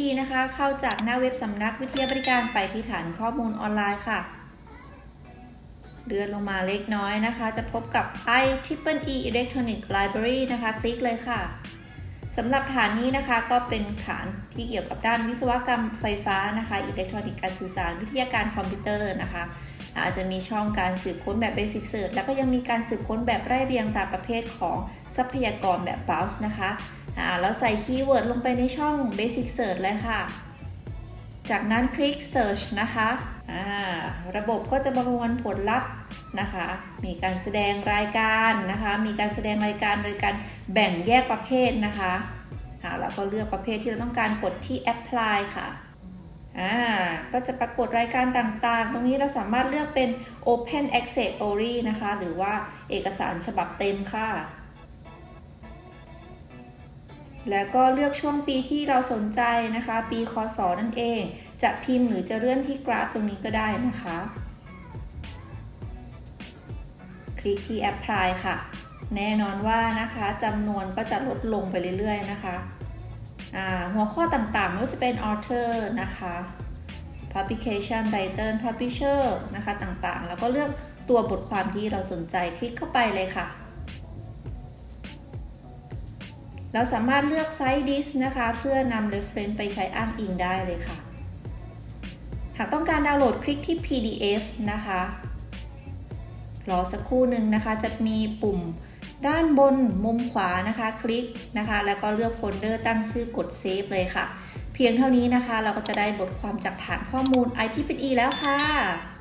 e นะคะ เข้าจากหน้าเว็บสำนักวิทยาบริการไปที่ฐานข้อมูลออนไลน์ค่ะเลื่อนลงมาเล็กน้อยนะคะ จะพบกับ i t r i e e Electronic Library นะคะ คลิกเลยค่ะสำหรับฐานนี้นะคะก็เป็นฐานที่เกี่ยวกับด้านวิศวกรรมไฟฟ้านะคะอิเล็กทรอนิกส์การสื่อสารวิทยาการคอมพิวเตอร์นะคะ อาจจะมีช่องการสืบค้นแบบ Basic Search แล้วก็ยังมีการสืบค้นแบบไล่เรียงตามประเภทของทรัพยากรแบบ Browse นะคะ อ่าแล้วใส่คีย์เวิร์ดลงไปในช่อง Basic Search เลยค่ะ จากนั้นคลิก Search นะคะอ่าระบบก็จะประมวลผลลัพธ์นะคะ มีการแสดงรายการนะคะ มีการแสดงรายการโดยการแบ่งแยกประเภทนะคะอ่าแล้วก็เลือกประเภทที่เราต้องการกดที่ Apply ค่ะอ่าก็จะปรากฏรายการต่างๆ ตรงนี้เราสามารถเลือกเป็น Open Access Only นะคะ หรือว่าเอกสารฉบับเต็มค่ะ แล้วก็เลือกช่วงปีที่เราสนใจนะคะ ปีคศนั่นเอง จะพิมพ์หรือจะเลื่อนที่กราฟตรงนี้ก็ได้นะคะ คลิกที่ Apply ค่ะ แน่นอนว่านะคะจำนวนก็จะลดลงไปเรื่อยๆนะคะหัวข้อต่างๆไม่ว่าจะเป็น author นะคะ publication title publisher นะคะต่างๆ แล้วก็เลือกตัวบทความที่เราสนใจคลิกเข้าไปเลยค่ะ เราสามารถเลือกไซส์ดิสนะคะ เพื่อนำ reference ไปใช้อ้างอิงได้เลยค่ะ หากต้องการดาวน์โหลดคลิกที่ PDF นะคะ รอสักครู่หนึ่งนะคะ จะมีปุ่มด้านบนมุมขวานะคะ คลิกนะคะ แล้วก็เลือกโฟลเดอร์ตั้งชื่อกดเซฟเลยค่ะ เพียงเท่านี้นะคะ เราก็จะได้บทความจากฐานข้อมูล IT เป็น E แล้วค่ะ